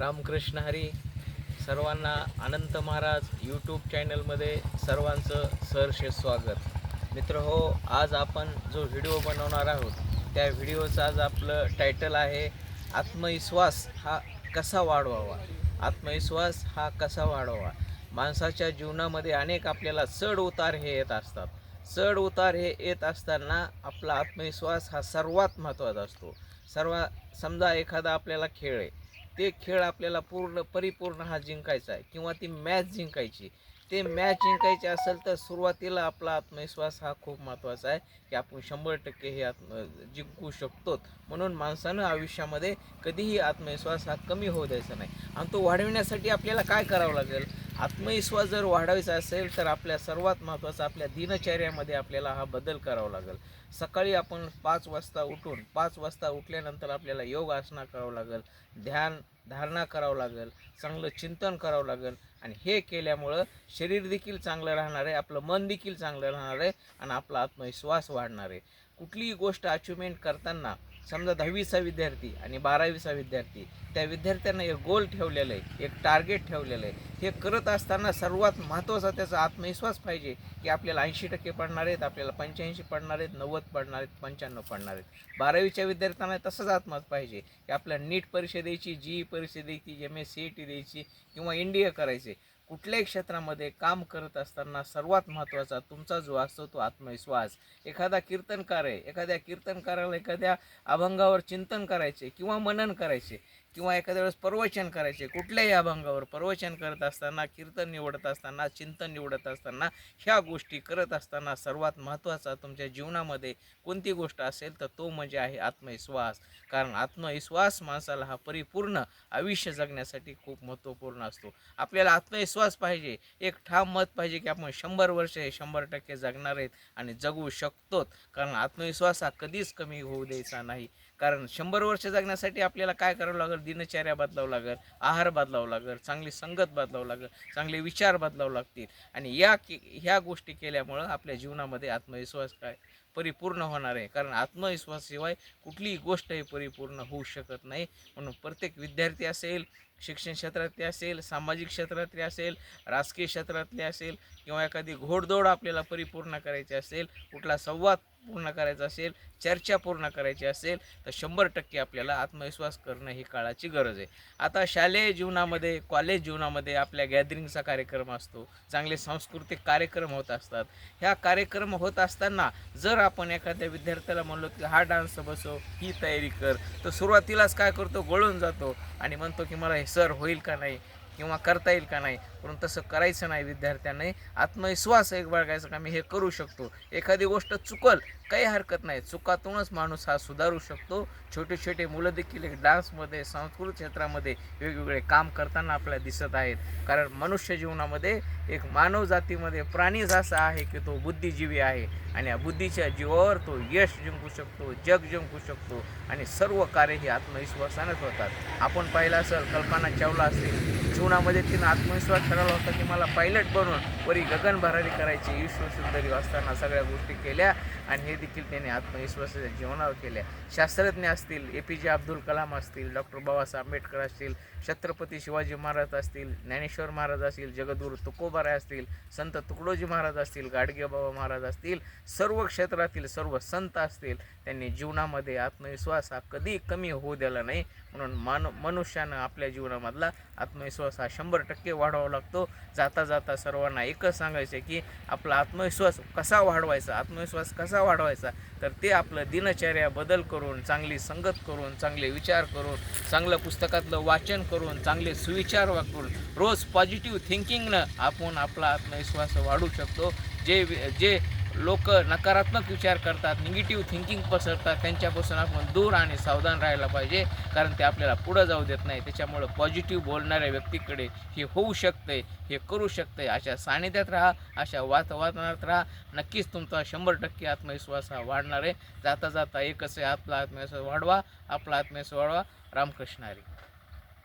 रामकृष्ण हरी सर्वांना अनंत महाराज यूट्यूब चॅनलमध्ये सर्वांचं सहर्ष स्वागत. मित्र हो आज आपण जो व्हिडिओ बनवणार आहोत त्या व्हिडिओचं आज आपलं टायटल आहे आत्मविश्वास हा कसा वाढवावा? आत्मविश्वास हा कसा वाढवावा? माणसाच्या जीवनामध्ये अनेक आपल्याला चढ उतार हे येत असतात. चढ उतार हे येत असताना आपला आत्मविश्वास हा सर्वात महत्त्वाचा असतो. सर्व समजा एखादा आपल्याला खेळ आहे ते खेळ आपल्याला पूर्ण परिपूर्ण हा जिंकायचा आहे. किंवा ती मॅच जिंकायची. ते मॅच जिंकायची असेल तर सुरुवातीला आपला आत्मविश्वास हा खूप महत्त्वाचा आहे की आपण शंभर टक्के हे आत्म जिंकू शकतो. म्हणून माणसानं आयुष्यामध्ये कधीही आत्मविश्वास हा कमी होऊ द्यायचा नाही. आणि तो वाढविण्यासाठी आपल्याला काय करावं लागेल? आत्मविश्वास जर वाढवायचा असेल तर आपल्या सर्वात महत्त्वाचा आपल्या दिनचर्यामध्ये आपल्याला हा बदल करावा लागेल. सकाळी आपण पाच वाजता उठून पाच वाजता उठल्यानंतर आपल्याला योग आसना करावं लागेल ध्यान धारणा करावं लागेल चांगलं चिंतन करावं लागेल. आणि हे केल्यामुळं शरीर देखील चांगलं राहणार आहे आपलं मन देखील चांगलं राहणार आहे आणि आपला आत्मविश्वास वाढणार आहे. कुठलीही गोष्ट अचिव्हमेंट करताना समजा दहावीचा विद्यार्थी आणि बारावीचा विद्यार्थी त्या विद्यार्थ्यांना एक गोल ठेवलेलं आहे एक टार्गेट ठेवलेलं आहे. हे करत असताना सर्वात महत्त्वाचा त्याचा आत्मविश्वास पाहिजे की आपल्याला ऐंशी टक्के पडणार आहेत आपल्याला पंच्याऐंशी पडणार आहेत नव्वद पडणार आहेत पंच्याण्णव पडणार आहेत. बारावीच्या विद्यार्थ्यांना तसंच आत्महत पाहिजे की आपल्याला नीट परीक्षा द्यायची जी परीक्षा द्यायची M S C E T द्यायची किंवा इंडिया करायचे. कुठल्याही क्षेत्रामध्ये काम करत असताना सर्वात महत्त्वाचा तुमचा जो असतो तो आत्मविश्वास. एखादा कीर्तनकार आहे एखाद्या कीर्तनकाराला एखाद्या अभंगावर चिंतन करायचे किंवा मनन करायचे किंवा एखाद्या वेळेस प्रवचन करायचे कुठल्याही अभंगावर प्रवचन करत असताना कीर्तन निवडत असताना चिंतन निवडत असताना ह्या गोष्टी करत असताना सर्वात महत्त्वाचा तुमच्या जीवनामध्ये कोणती गोष्ट असेल तर तो म्हणजे आहे आत्मविश्वास. कारण आत्मविश्वास माणसाला हा परिपूर्ण आयुष्य जगण्यासाठी खूप महत्त्वपूर्ण असतो. आपल्याला आत्मविश्वास पाहिजे एक ठाम मत पाहिजे की आपण शंभर वर्ष हे शंभर टक्के जगणार आहेत आणि जगू शकतो कारण आत्मविश्वास हा कधीच कमी होऊ द्यायचा नाही. कारण शंभर वर्ष जगण्यासाठी आपल्याला काय करावं लागेल? दिनचर्या बदलावं लागेल आहार बदलावं लागेल चांगली संगत बदलावं लागेल चांगले विचार बदलावं लागतील. आणि या के ह्या गोष्टी केल्यामुळं आपल्या जीवनामध्ये आत्मविश्वास काय परिपूर्ण होणार आहे. कारण आत्मविश्वासाशिवाय कुठलीही गोष्ट ही परिपूर्ण होऊ शकत नाही. म्हणून प्रत्येक विद्यार्थी असेल शिक्षण क्षेत्रातले असेल सामाजिक क्षेत्रातले असेल राजकीय क्षेत्रातले असेल किंवा एखादी घोडदौड आपल्याला परिपूर्ण करायची असेल कुठला संवाद पूर्ण करायचा असेल चर्चा पूर्ण करायची असेल तर शंभर टक्के आपल्याला आत्मविश्वास करणं ही काळाची गरज आहे. आता शालेय जीवनामध्ये कॉलेज जीवनामध्ये आपल्या गॅदरिंगचा कार्यक्रम असतो चांगले सांस्कृतिक कार्यक्रम होत असतात. ह्या कार्यक्रम होत असताना जर आपण एखाद्या विद्यार्थ्याला म्हणलो की हा डान्स बसव ही तयारी कर तर सुरुवातीलाच काय करतो गळून जातो आणि म्हणतो की मला हे सर होईल का नाही किंवा करता येईल का नाही. पण तसं करायचं नाही विद्यार्थ्यांनी. आत्मविश्वास एक बाळगायचा का मी हे करू शकतो. एखादी गोष्ट चुकल काही हरकत नाही. चुकातूनच माणूस हा सुधारू शकतो. छोटे छोटे मुलं देखील एक डान्समध्ये संस्कृत क्षेत्रामध्ये वेगवेगळे काम करताना आपल्याला दिसत आहेत. कारण मनुष्य जीवनामध्ये एक मानव जातीमध्ये प्राणीच असा आहे की तो बुद्धिजीवी आहे. आणि या बुद्धीच्या जीवावर तो यश जिंकू शकतो जग जिंकू शकतो. आणि सर्व कार्य ही आत्मविश्वासानंच होतात. आपण पाहिलं असेल कल्पना चावला असेल. जीवनामध्ये तिनं आत्मविश्वास ठरवलं होतं की मला पायलट बनून वरी गगन भरारी करायची ईश्वरसुंदरी असताना सगळ्या गोष्टी केल्या आणि हे देखील त्याने आत्मविश्वासाच्या जीवनावर केल्या. शास्त्रज्ञ असतील ए पी जे अब्दुल कलाम असतील डॉक्टर बाबासाहेब आंबेडकर असतील छत्रपती शिवाजी महाराज असतील ज्ञानेश्वर महाराज असतील जगद्गुरू तुकोबाराय असतील संत तुकडोजी महाराज असतील गाडगे बाबा महाराज असतील सर्व क्षेत्रातील सर्व संत असतील त्यांनी जीवनामध्ये आत्मविश्वास हा कधी कमी होऊ दिला नाही. म्हणून मान मनुष्यानं आपल्या जीवनामधला आत्मविश्वास हा शंभर टक्के वाढवावा लागतो जाता जाता सर्वांना एकच सांगायचं की आपला आत्मविश्वास कसा वाढवायचा आत्मविश्वास कसा वाढवायचा? तर ते आपलं दिनचर्या बदल करून चांगली संगत करून चांगले विचार करून चांगलं पुस्तकातलं वाचन करून चांगले सुविचार वापरून रोज पॉझिटिव्ह थिंकिंगनं आपण आपला आत्मविश्वास वाढू शकतो. जे जे लोक नकारात्मक विचार करतात निगेटिव्ह थिंकिंग पसरतात त्यांच्यापासून आपण दूर आणि सावधान राहायला पाहिजे कारण ते आपल्याला पुढं जाऊ देत नाही. त्याच्यामुळं पॉझिटिव्ह बोलणाऱ्या व्यक्तीकडे हे होऊ शकते हे करू शकते. अशा सानिध्यात राहा अशा वातावरणात राहा. नक्कीच तुमचा शंभर टक्के आत्मविश्वास हा वाढणार आहे. जाता जाता एकच आहे आपला आत्मविश्वास वाढवा आपला आत्मविश्वास वाढवा. रामकृष्ण हरी.